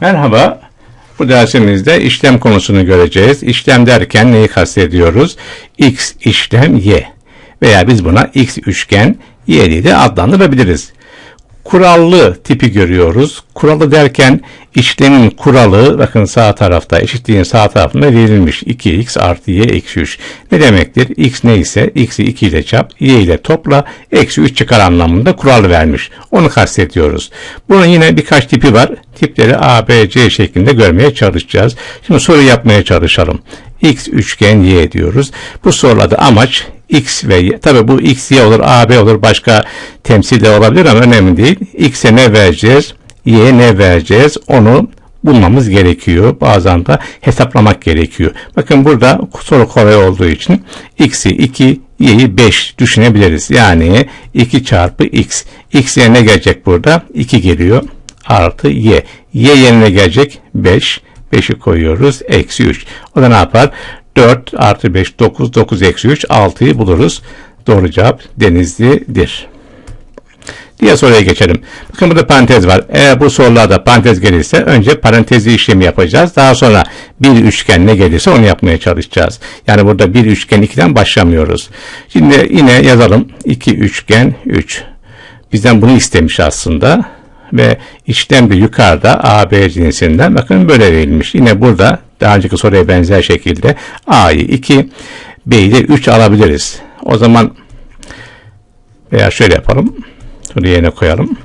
Merhaba. Bu dersimizde işlem konusunu göreceğiz. İşlem derken neyi kastediyoruz? X işlem Y. Veya biz buna X üçgen Y diye de adlandırabiliriz. Kurallı tipi görüyoruz. Kuralı derken işlemin kuralı bakın sağ tarafta eşitliğin sağ tarafında verilmiş. 2x artı y eksi 3. Ne demektir? x neyse x'i 2 ile çarp, y ile topla, eksi 3 çıkar anlamında kural vermiş. Onu kastediyoruz. Bunun yine birkaç tipi var. Tipleri A, B, C şeklinde görmeye çalışacağız. Şimdi soru yapmaya çalışalım. X üçgen Y diyoruz. Bu sorularda amaç X ve Y. Tabi bu X, Y olur, A, B olur, başka temsil de olabilir ama önemli değil. X'e ne vereceğiz? Y'ye ne vereceğiz? Onu bulmamız gerekiyor. Bazen de hesaplamak gerekiyor. Bakın burada soru kolay olduğu için x'i 2, y'yi 5 düşünebiliriz. Yani 2 çarpı x. x yerine gelecek burada? 2 geliyor. Artı y. y yerine gelecek 5. 5'i koyuyoruz. Eksi 3. O da ne yapar? 4 artı 5 9. 9 eksi 3 6'yı buluruz. Doğru cevap Denizli'dir. Diğer soruya geçelim. Bakın burada parantez var. Eğer bu sorularda parantez gelirse önce parantezi işlemi yapacağız. Daha sonra bir üçgen ne gelirse onu yapmaya çalışacağız. Yani burada bir üçgen 2'den başlamıyoruz. Şimdi yine yazalım. 2 üçgen 3. Bizden bunu istemiş aslında. Ve işlem de yukarıda AB cinsinden bakın böyle verilmiş. Yine burada daha önceki soruya benzer şekilde A'yı 2, B'yi de 3 alabiliriz. O zaman veya şöyle yapalım. Bunu yerine koyalım.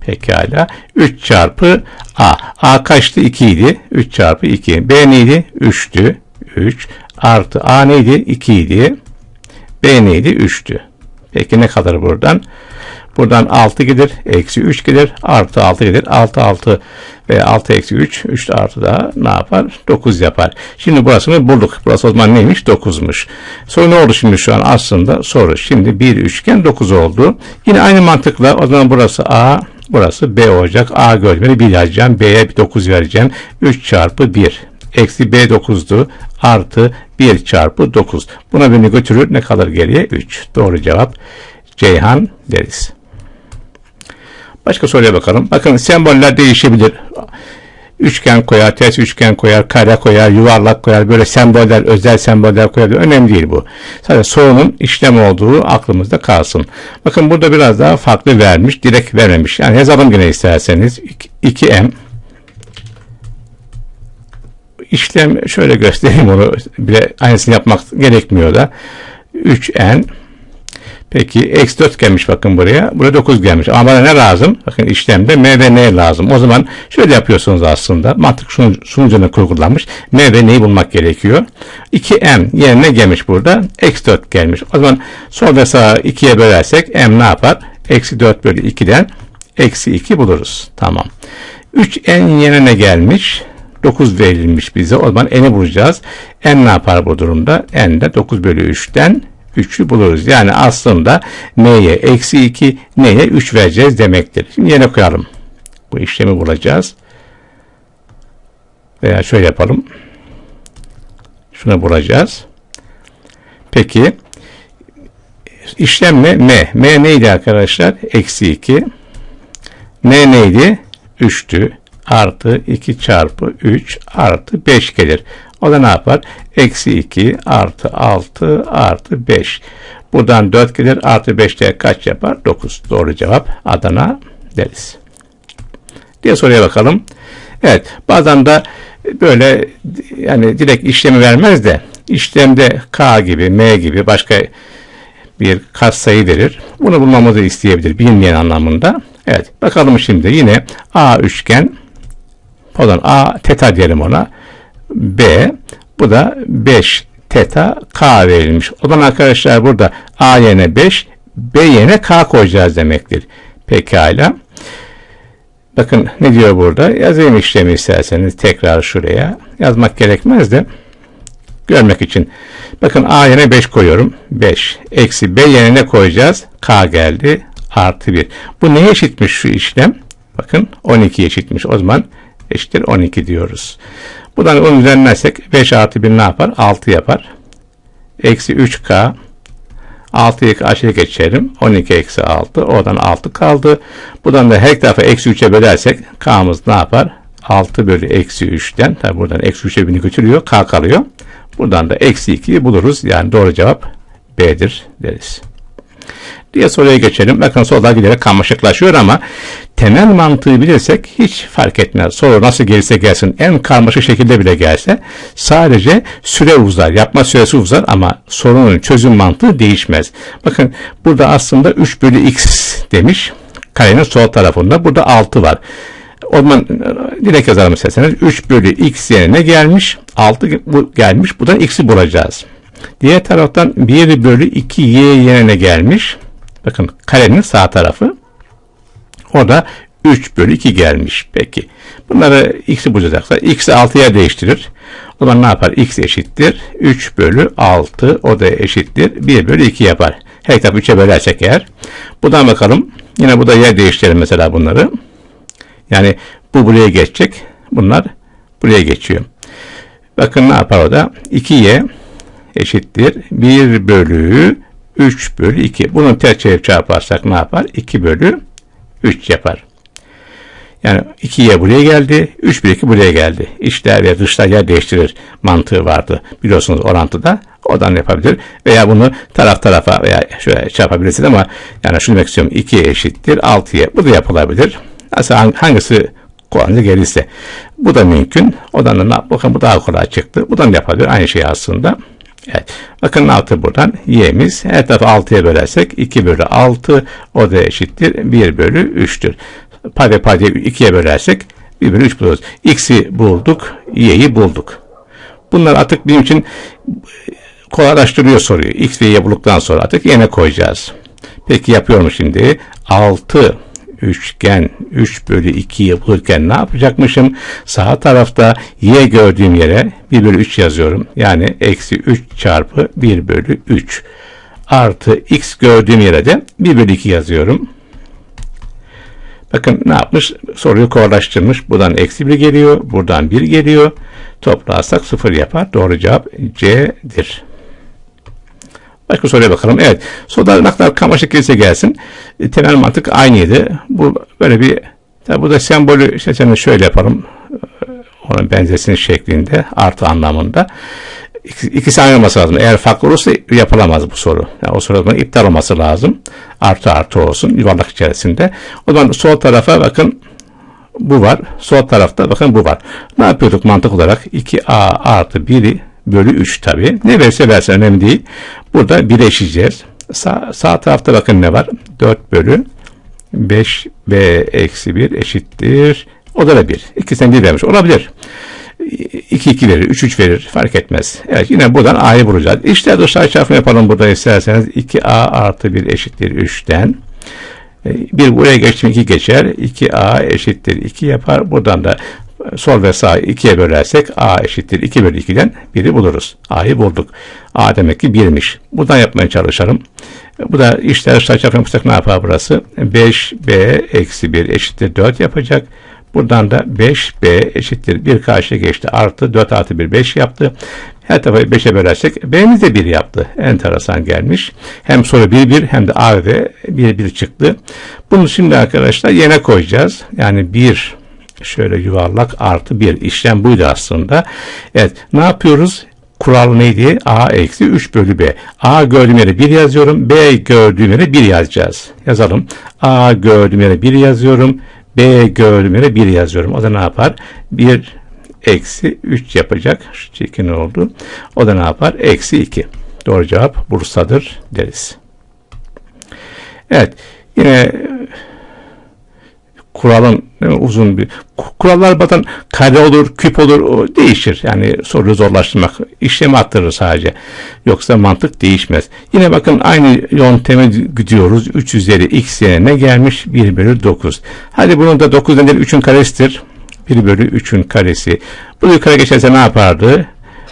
Pekala. 3 çarpı A. A kaçtı? 2 idi. 3 çarpı 2. B neydi? 3'tü. 3 artı A neydi? 2 idi. B neydi? 3'tü. Peki ne kadar buradan? Buradan 6 gelir. Eksi 3 gelir. Artı 6 gelir. 6 6 ve 6 eksi 3. 3 artı da ne yapar? 9 yapar. Şimdi burasını bulduk. Burası o zaman neymiş? 9'muş. Soru ne oldu şimdi şu an? Aslında soru. Şimdi bir üçgen 9 oldu. Yine aynı mantıkla o zaman burası A. Burası B olacak. A gördüğümde 1 yazacağım. B'ye bir 9 vereceğim. 3 çarpı 1 eksi b 9'du artı 1 çarpı 9. Buna beni götürür ne kalır geriye? 3. Doğru cevap Ceyhan deriz. Başka soruya bakalım. Bakın semboller değişebilir. Üçgen koyar, ters üçgen koyar, kare koyar, yuvarlak koyar. Böyle semboller, özel semboller koyar. Önemli değil bu. Sadece sorunun işlem olduğu aklımızda kalsın. Bakın burada biraz daha farklı vermiş, direkt vermemiş. Yani yazalım yine isterseniz. 2m işlem şöyle göstereyim onu bile aynısını yapmak gerekmiyor da 3n Peki eksi 4 gelmiş bakın buraya. Buraya 9 gelmiş. Ama bana ne lazım? Bakın işlemde M ve N lazım. O zaman şöyle yapıyorsunuz aslında. Mantık sunucuna kurgulanmış. M ve N'yi bulmak gerekiyor. 2M yerine gelmiş burada. Eksi 4 gelmiş. O zaman sol ve sağa 2'ye bölersek M ne yapar? Eksi 4 bölü 2'den eksi 2 buluruz. Tamam. 3N yerine gelmiş? 9 verilmiş bize. O zaman N'i bulacağız. N ne yapar bu durumda? N de 9 bölü 3'ten 3'ü buluruz. Yani aslında n'ye eksi 2, n'ye 3 vereceğiz demektir. Şimdi yerine koyalım. Bu işlemi bulacağız. Veya şöyle yapalım. Şunu bulacağız. Peki işlem ne? M. M neydi arkadaşlar? Eksi 2. N neydi? 3'tü. Artı 2 çarpı 3 artı 5 gelir. O da ne yapar? Eksi 2 artı 6 artı 5. Buradan 4 gelir. Artı 5 de kaç yapar? 9. Doğru cevap Adana deriz. Diye soruya bakalım. Evet. Bazen de böyle yani direkt işlemi vermez de işlemde K gibi, M gibi başka bir katsayı verir. Bunu bulmamızı isteyebilir. Bilmeyen anlamında. Evet. Bakalım şimdi yine A üçgen pardon A teta diyelim ona. B. Bu da 5 teta K verilmiş. O zaman arkadaşlar burada A yerine 5, B yerine K koyacağız demektir. Pekala. Bakın ne diyor burada? Yazayım işlemi isterseniz tekrar şuraya. Yazmak gerekmez de görmek için. Bakın A yerine 5 koyuyorum. 5. Eksi B yerine ne koyacağız? K geldi. Artı 1. Bu neye eşitmiş şu işlem? Bakın 12 eşitmiş. O zaman eşittir 12 diyoruz. Buradan onu düzenlersek 5 artı 1 ne yapar? 6 yapar. Eksi 3K 6'yı karşıya geçelim. 12 eksi 6. Oradan 6 kaldı. Buradan da her tarafa eksi 3'e bölersek K'mız ne yapar? 6 bölü eksi 3'ten. Tabi buradan eksi 3'e bini götürüyor. K kalıyor. Buradan da eksi 2'yi buluruz. Yani doğru cevap B'dir deriz. Diye soruya geçelim. Bakın sorular giderek karmaşıklaşıyor ama temel mantığı bilirsek hiç fark etmez. Soru nasıl gelirse gelsin en karmaşık şekilde bile gelse sadece süre uzar. Yapma süresi uzar ama sorunun çözüm mantığı değişmez. Bakın burada aslında 3 bölü x demiş. Karenin sol tarafında. Burada 6 var. O zaman e, direkt yazalım isterseniz. 3 bölü x yerine gelmiş. 6 bu gelmiş. Buradan x'i bulacağız. Diğer taraftan 1 bölü 2 y yerine gelmiş. Bakın karenin sağ tarafı. Orada 3 bölü 2 gelmiş. Peki. Bunları x'i bulacaksa x'i 6'ya değiştirir. O zaman ne yapar? x eşittir. 3 bölü 6 o da eşittir. 1 bölü 2 yapar. Her tarafı 3'e bölersek eğer. Buradan bakalım. Yine burada yer değiştirelim mesela bunları. Yani bu buraya geçecek. Bunlar buraya geçiyor. Bakın ne yapar o da? 2y eşittir. 1 bölü 3 bölü 2. Bunun ters çevirip çarparsak ne yapar? 2 bölü 3 yapar. Yani 2'ye buraya geldi, 3 bölü 2 buraya geldi. İçler ve dışlar yer değiştirir mantığı vardı. Biliyorsunuz orantıda odan yapabilir. Veya bunu taraf tarafa veya şöyle çarpabilirsiniz ama yani şunu demek istiyorum 2'ye eşittir 6'ya. Bu da yapılabilir. Nasıl hangisi kullanıcı gelirse. Bu da mümkün. Odan da bakın bu daha kolay çıktı. Bu da yapabilir. Aynı şey aslında. Evet. Bakın ne yaptı buradan? Y'miz her tarafı 6'ya bölersek 2 bölü 6 o da eşittir 1 bölü 3'tür. Payda payda 2'ye bölersek 1 bölü 3 buluruz. X'i bulduk, Y'yi bulduk. Bunlar artık bizim için kolaylaştırıyor soruyu. X ve Y bulduktan sonra artık yerine koyacağız. Peki yapıyorum şimdi. 6 üçgen 3 bölü 2'yi bulurken ne yapacakmışım? Sağ tarafta y gördüğüm yere 1 bölü 3 yazıyorum. Yani eksi 3 çarpı 1 bölü 3 artı x gördüğüm yere de 1 bölü 2 yazıyorum. Bakın ne yapmış? Soruyu kolaylaştırmış. Buradan eksi 1 geliyor. Buradan 1 geliyor. Toplarsak 0 yapar. Doğru cevap C'dir. Başka soruya bakalım. Evet. Sorular ne kadar karmaşık gelirse gelsin. E, temel mantık aynıydı. Bu böyle bir tabi bu da sembolü işte şöyle yapalım. E, onun benzesin şeklinde artı anlamında. İkisi aynı olması lazım. Eğer farklı olursa yapılamaz bu soru. Yani o soru iptal olması lazım. Artı artı olsun yuvarlak içerisinde. O zaman sol tarafa bakın bu var. Sol tarafta bakın bu var. Ne yapıyorduk mantık olarak? 2a artı 1'i bölü 3 tabi. Ne verse verse önemli değil. Burada birleşeceğiz. Sağ, sağ tarafta bakın ne var? 4 bölü 5b eksi 1 eşittir. O da 1. İkisinden 1 vermiş. Olabilir. 2 2 verir, 3 3 verir fark etmez. Evet yine buradan a'yı bulacağız. İşte dışarı çarpma yapalım burada isterseniz 2a artı 1 eşittir 3'ten. 1 e, buraya geçtim 2 geçer. 2a eşittir 2 yapar. Buradan da sol ve sağ ikiye bölersek a eşittir 2 bölü 2'den 1'i buluruz. a'yı bulduk. a demek ki 1'miş. Buradan yapmaya çalışalım. Bu da işler saçak yapmışsak ne yapar burası? 5b eksi 1 eşittir 4 yapacak. Buradan da 5b eşittir 1 karşıya geçti. Artı 4 artı 1 5 yaptı. Her tarafı 5'e bölersek b'miz de 1 yaptı. Enteresan gelmiş. Hem soru 1 1 hem de a ve 1 1 çıktı. Bunu şimdi arkadaşlar yerine koyacağız. Yani 1 şöyle yuvarlak artı 1 işlem buydu aslında. Evet ne yapıyoruz? Kural neydi? A eksi 3 bölü B. A gördüğüm yere 1 yazıyorum. B gördüğüm yere 1 yazacağız. Yazalım. A gördüğüm yere 1 yazıyorum. B gördüğüm yere 1 yazıyorum. O da ne yapar? 1 eksi 3 yapacak. Şu çekin oldu. O da ne yapar? Eksi 2. Doğru cevap Bursa'dır deriz. Evet. Yine kuralın uzun bir kurallar bazen kare olur, küp olur değişir. Yani soruyu zorlaştırmak işlemi attırır sadece. Yoksa mantık değişmez. Yine bakın aynı yönteme gidiyoruz. 3 üzeri x yerine gelmiş 1 bölü 9. Hadi bunun da 9 nedir? 3'ün karesidir. 1 bölü 3'ün karesi. Bu yukarı geçerse ne yapardı?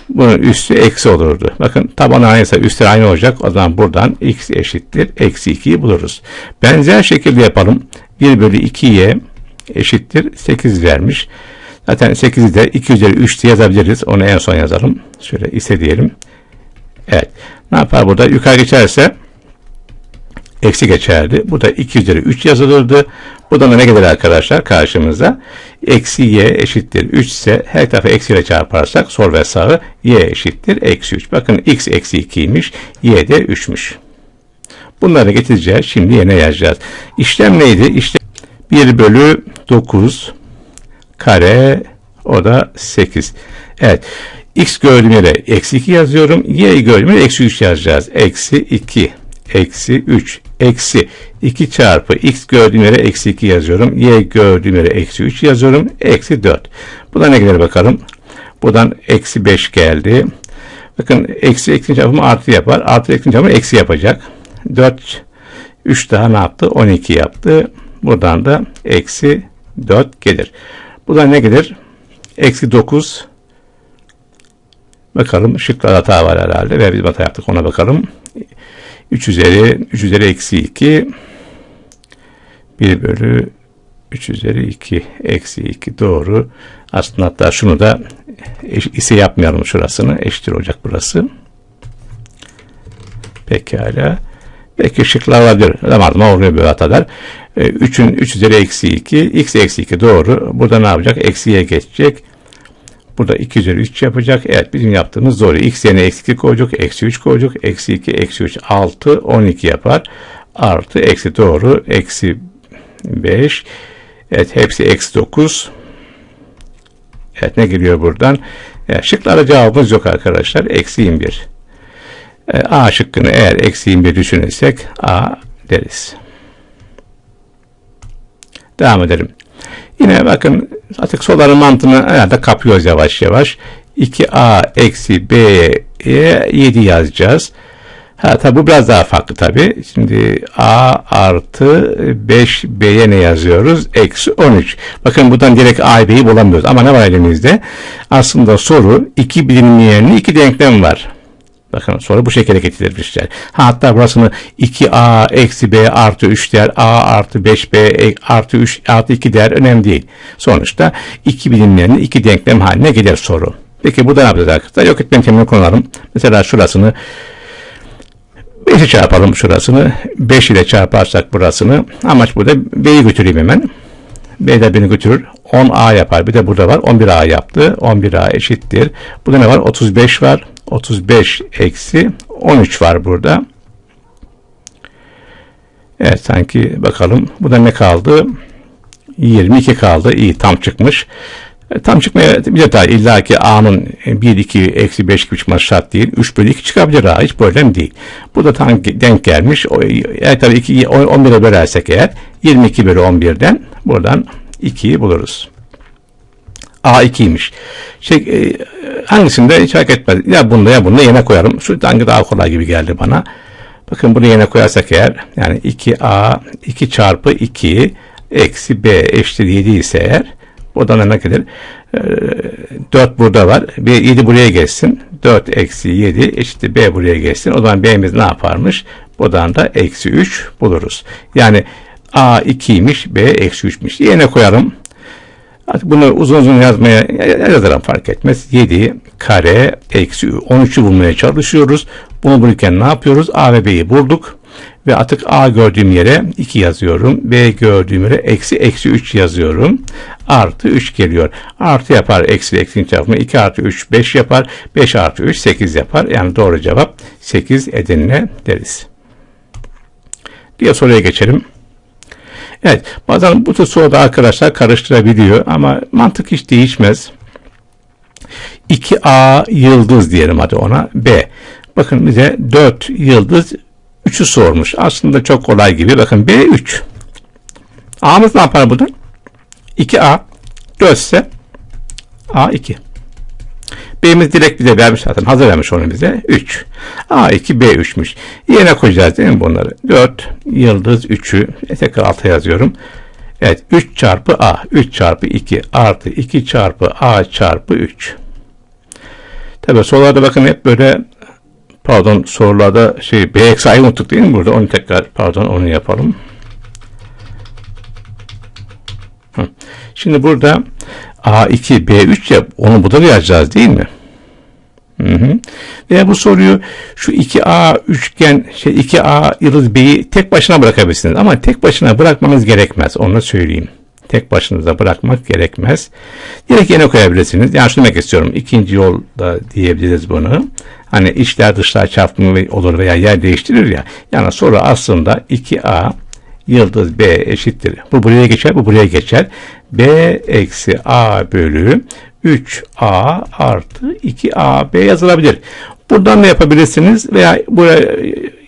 Bunun üstü eksi olurdu. Bakın taban aynıysa üstü aynı olacak. O zaman buradan x eşittir. Eksi 2'yi buluruz. Benzer şekilde yapalım. 1 bölü 2'ye eşittir 8 vermiş. Zaten 8'i de 2 üzeri 3 diye yazabiliriz. Onu en son yazalım. Şöyle ise diyelim. Evet. Ne yapar burada? Yukarı geçerse eksi geçerdi. Bu da 2 üzeri 3 yazılırdı. Buradan da ne gelir arkadaşlar karşımıza? Eksi y eşittir 3 ise her tarafı eksi ile çarparsak sol ve sağı y eşittir eksi 3. Bakın x eksi 2'ymiş. y de 3'müş. Bunları getireceğiz. Şimdi yerine yazacağız. İşlem neydi? İşlem 1 bölü 9 kare o da 8. Evet. X gördüğüm yere eksi 2 yazıyorum. Y gördüğüm yere eksi 3 yazacağız. Eksi 2 eksi 3 eksi 2 çarpı x gördüğüm yere eksi 2 yazıyorum. Y gördüğüm yere eksi 3 yazıyorum. Eksi 4. Buna ne gelir bakalım. Buradan eksi 5 geldi. Bakın eksi eksi çarpımı artı yapar. Artı eksi çarpımı eksi yapacak. 4 3 daha ne yaptı? 12 yaptı. Buradan da eksi 4 gelir. Buradan ne gelir? Eksi 9 Bakalım şıklar hata var herhalde ve biz hata yaptık ona bakalım. 3 üzeri 3 üzeri eksi 2 1 bölü 3 üzeri 2 eksi 2 doğru. Aslında hatta şunu da ise yapmayalım şurasını. Eşittir olacak burası. Pekala. Belki şıklar olabilir. Zaman oluyor böyle hatalar. 3'ün 3 üzeri eksi 2 x eksi 2 doğru. Burada ne yapacak? Eksiye geçecek. Burada 2 üzeri 3 yapacak. Evet bizim yaptığımız doğru. X yerine eksi 2 koyacak. Eksi 3 koyacak. Eksi 2, eksi 3, 6, 12 yapar. Artı, eksi doğru. Eksi 5. Evet hepsi eksi 9. Evet ne geliyor buradan? Evet, şıklara cevabımız yok arkadaşlar. Eksi 21. E, A şıkkını eğer eksi 21 düşünürsek A deriz. Devam edelim. Yine bakın artık soruların mantığını herhalde kapıyoruz yavaş yavaş. 2a eksi b'ye 7 yazacağız. Ha tabi bu biraz daha farklı tabi. Şimdi a artı 5b'ye ne yazıyoruz? Eksi 13. Bakın buradan direkt a b'yi bulamıyoruz. Ama ne var elimizde? Aslında soru iki bilinmeyenli iki denklem var. Bakın soru bu şekilde getirilmişler. Ha, hatta burasını 2a eksi b artı 3 der, a artı 5b e, artı 3 artı 2 der önemli değil. Sonuçta iki bilinmeyenli iki denklem haline gelir soru. Peki burada ne yapacağız arkadaşlar? Yok etme yöntemini kullanalım. Mesela şurasını 5'i çarpalım şurasını. 5 ile çarparsak burasını. Amaç burada b'yi götüreyim hemen. B de beni götürür. 10A yapar. Bir de burada var. 11A yaptı. 11A eşittir. Burada ne var? 35 var. 35 eksi 13 var burada. Evet sanki bakalım. Bu da ne kaldı? 22 kaldı. İyi tam çıkmış. E, tam çıkmaya bir de daha illa ki A'nın 1, 2, eksi 5 gibi çıkması şart değil. 3 bölü 2 çıkabilir A. Hiç problem değil. Bu da tam denk gelmiş. Eğer tabii 2, 11'e bölersek eğer 22 bölü 11'den buradan 2'yi buluruz. A2'ymiş. Şey, e, hangisinde hiç fark etmez. Ya bunda ya bunda yerine koyarım. Şu hangi daha kolay gibi geldi bana. Bakın bunu yerine koyarsak eğer yani 2A 2 çarpı 2 eksi B eşittir 7 ise eğer buradan ne gelir? E, 4 burada var. B 7 buraya geçsin. 4 eksi 7 eşittir B buraya geçsin. O zaman B'miz ne yaparmış? Buradan da eksi 3 buluruz. Yani A 2'ymiş, B eksi 3'müş. Yerine koyalım. Artık bunu uzun uzun yazmaya yazarım fark etmez. 7 kare eksi 13'ü bulmaya çalışıyoruz. Bunu bulurken ne yapıyoruz? A ve B'yi bulduk. Ve artık A gördüğüm yere 2 yazıyorum. B gördüğüm yere eksi eksi 3 yazıyorum. Artı 3 geliyor. Artı yapar eksi eksi çarpımı 2 artı 3 5 yapar. 5 artı 3 8 yapar. Yani doğru cevap 8 Edirne deriz. Diğer soruya geçelim. Evet bazen bu tür soruda arkadaşlar karıştırabiliyor ama mantık hiç değişmez. 2A yıldız diyelim hadi ona B. Bakın bize 4 yıldız 3'ü sormuş. Aslında çok kolay gibi. Bakın B 3. A'mız ne yapar burada? 2A 4 ise A 2. B'miz direkt bize vermiş zaten. Hazır vermiş onu bize. 3. A2 B3'müş. Yerine koyacağız değil mi bunları? 4 yıldız 3'ü e, tekrar alta yazıyorum. Evet 3 çarpı A. 3 çarpı 2 artı 2 çarpı A çarpı 3. Tabi sorularda bakın hep böyle pardon sorularda şey B eksi A'yı unuttuk değil mi burada? Onu tekrar pardon onu yapalım. Şimdi burada A2, B3 ya onu burada yazacağız değil mi? Hı hı. Veya bu soruyu şu 2A üçgen şey 2A yıldız B'yi tek başına bırakabilirsiniz. Ama tek başına bırakmanız gerekmez. Onu söyleyeyim. Tek başınıza bırakmak gerekmez. Direkt yerine koyabilirsiniz. Yani şunu demek istiyorum. İkinci yolda diyebiliriz bunu. Hani içler dışlar çarpımı olur veya yer değiştirir ya. Yani soru aslında 2A yıldız B eşittir. Bu buraya geçer, bu buraya geçer. B eksi A bölü 3A artı 2AB yazılabilir. Buradan da yapabilirsiniz veya buraya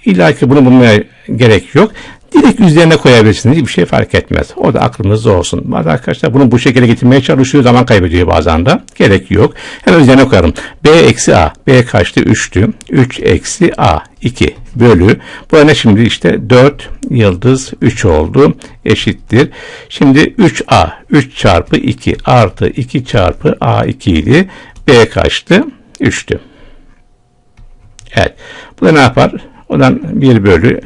illa bunu bulmaya gerek yok. Direkt üzerine koyabilirsiniz. Hiçbir şey fark etmez. O da aklınızda olsun. Bazı arkadaşlar bunu bu şekilde getirmeye çalışıyor. Zaman kaybediyor bazen de. Gerek yok. Hemen üzerine koyalım. B eksi A. B kaçtı? 3'tü. 3 eksi A. 2 bölü. Bu ne şimdi işte 4 yıldız 3 oldu. Eşittir. Şimdi 3A. 3 çarpı 2 artı 2 çarpı A2 idi. B kaçtı? 3'tü. Evet. Bu da ne yapar? Odan 1 bölü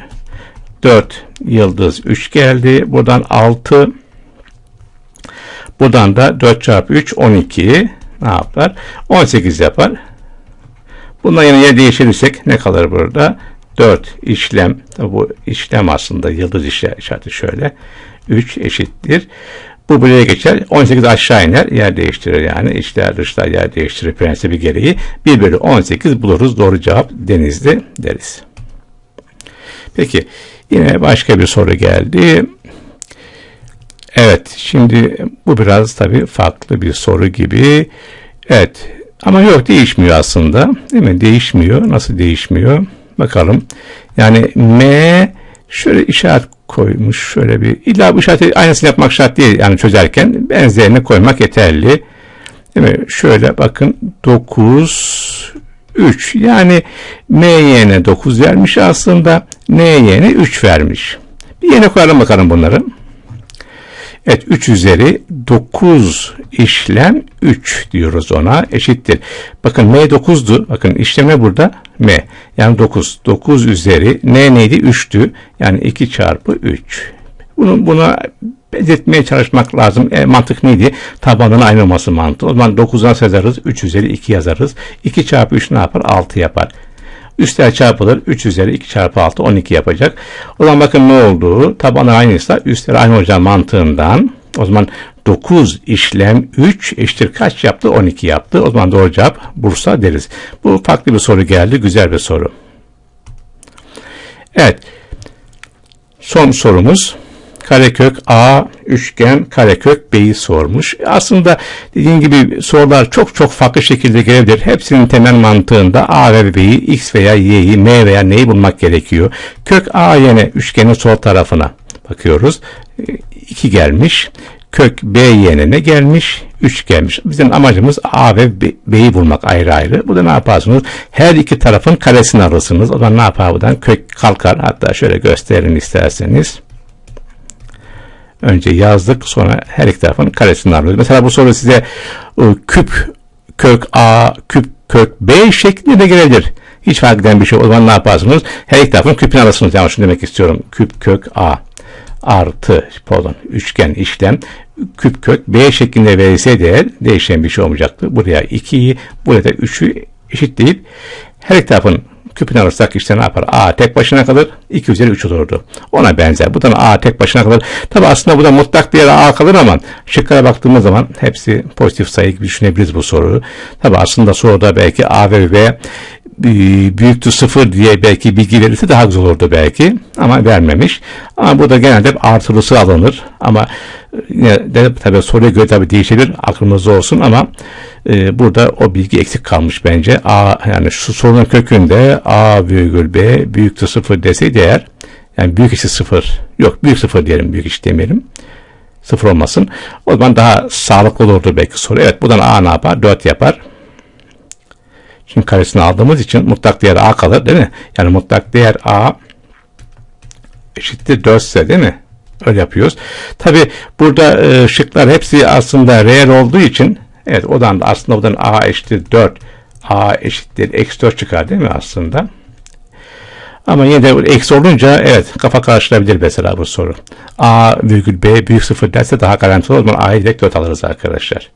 4 yıldız 3 geldi. Buradan 6 buradan da 4 çarpı 3 12 ne yapar? 18 yapar. Bundan yer değiştirirsek ne kalır burada? 4 işlem bu işlem aslında yıldız işareti şöyle 3 eşittir. Bu buraya geçer. 18 aşağı iner. Yer değiştirir yani. İçler dışlar yer değiştirir prensibi gereği. 1 bölü 18 buluruz. Doğru cevap denizli deriz. Peki Yine başka bir soru geldi. Evet, şimdi bu biraz tabii farklı bir soru gibi. Evet, ama yok değişmiyor aslında. Değil mi? Değişmiyor. Nasıl değişmiyor? Bakalım. Yani M şöyle işaret koymuş. Şöyle bir illa bu işareti aynısını yapmak şart değil. Yani çözerken benzerini koymak yeterli. Değil mi? Şöyle bakın 9 3. Yani M yerine 9 vermiş aslında. N yerine 3 vermiş. Bir yerine koyalım bakalım bunları. Evet 3 üzeri 9 işlem 3 diyoruz ona eşittir. Bakın M 9'du. Bakın işleme burada M. Yani 9. 9 üzeri N neydi? 3'tü. Yani 2 çarpı 3. Bunu, buna benzetmeye çalışmak lazım. E, mantık neydi? Tabanının aynı olması mantığı. O zaman 9'dan yazarız. 3 üzeri 2 yazarız. 2 çarpı 3 ne yapar? 6 yapar. Üstler çarpılır. 3 üzeri 2 çarpı 6 12 yapacak. O zaman bakın ne oldu? Tabanı aynıysa üstler aynı olacak mantığından. O zaman 9 işlem 3 eşittir kaç yaptı? 12 yaptı. O zaman doğru cevap Bursa deriz. Bu farklı bir soru geldi. Güzel bir soru. Evet. Son sorumuz karekök A üçgen karekök B'yi sormuş. Aslında dediğim gibi sorular çok çok farklı şekilde gelebilir. Hepsinin temel mantığında A ve B'yi X veya Y'yi M veya N'yi bulmak gerekiyor. Kök A yine üçgenin sol tarafına bakıyoruz. 2 gelmiş. Kök B yerine gelmiş? 3 gelmiş. Bizim amacımız A ve B'yi bulmak ayrı ayrı. Bu da ne yaparsınız? Her iki tarafın karesini alırsınız. O zaman ne yapar buradan? Kök kalkar. Hatta şöyle gösterin isterseniz. Önce yazdık sonra her iki tarafın karesini arıyoruz. Mesela bu soru size e, küp kök A küp kök B şeklinde gelebilir. Hiç fark eden bir şey. O zaman ne yaparsınız? Her iki tarafın küpünü alırsınız. Yani şunu demek istiyorum. Küp kök A artı pardon üçgen işlem küp kök B şeklinde verilse değer değişen bir şey olmayacaktı. Buraya 2'yi buraya da 3'ü eşit değil. Her iki tarafın küpünü alırsak işte ne yapar? A tek başına kalır. 2 üzeri 3 olurdu. Ona benzer. Bu da A tek başına kalır. Tabi aslında bu da mutlak değer A kalır ama şıklara baktığımız zaman hepsi pozitif sayı gibi düşünebiliriz bu soruyu. Tabi aslında soruda belki A ve B büyüktü sıfır diye belki bilgi verirse daha güzel olurdu belki ama vermemiş. Ama bu da genelde artılısı alınır ama yine de tabii soruya göre tabii değişebilir aklımızda olsun ama e, burada o bilgi eksik kalmış bence. A yani şu sorunun kökünde A virgül B büyüktür sıfır deseydi eğer yani büyük eşit sıfır yok büyük sıfır diyelim büyük eşit demeyelim sıfır olmasın. O zaman daha sağlıklı olurdu belki soru. Evet buradan A ne yapar? 4 yapar. Şimdi karesini aldığımız için mutlak değer A kalır değil mi? Yani mutlak değer A eşittir 4 ise değil mi? Öyle yapıyoruz. Tabi burada e, şıklar hepsi aslında reel olduğu için evet odan aslında odan A eşittir 4 A eşittir eksi 4 çıkar değil mi aslında? Ama yine de eksi olunca evet kafa karıştırabilir mesela bu soru. A virgül B büyük sıfır derse daha garantili olur. A'yı direkt 4 alırız arkadaşlar.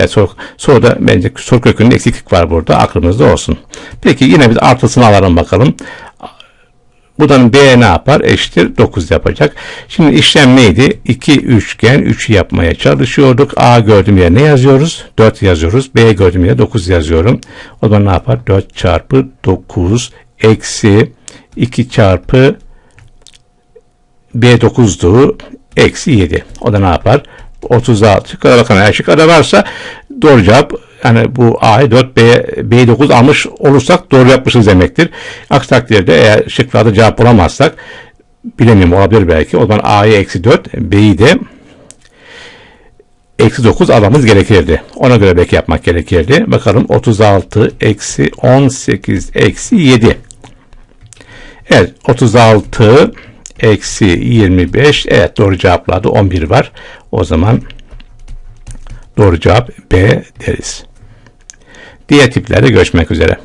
Evet soru, soruda bence soru kökünde eksiklik var burada. Aklımızda olsun. Peki yine biz artısını alalım bakalım. Buradan B ne yapar? Eşittir 9 yapacak. Şimdi işlem neydi? 2 üçgen 3'ü yapmaya çalışıyorduk. A gördüğüm yere ne yazıyoruz? 4 yazıyoruz. B gördüğüm yere 9 yazıyorum. O zaman ne yapar? 4 çarpı 9 eksi 2 çarpı B9'du. Eksi 7. O da ne yapar? 36. Şıkkada bakın eğer şıkkada varsa doğru cevap yani bu A'yı 4 B, B'yi 9 almış olursak doğru yapmışız demektir. Aksi takdirde eğer şıklarda cevap bulamazsak bilemiyorum olabilir belki. O zaman A'yı eksi 4 B'yi de eksi 9 almamız gerekirdi. Ona göre belki yapmak gerekirdi. Bakalım 36 eksi 18 eksi 7. Evet 36 eksi 25. Evet doğru cevaplarda 11 var. O zaman doğru cevap B deriz. Diğer tiplerde görüşmek üzere.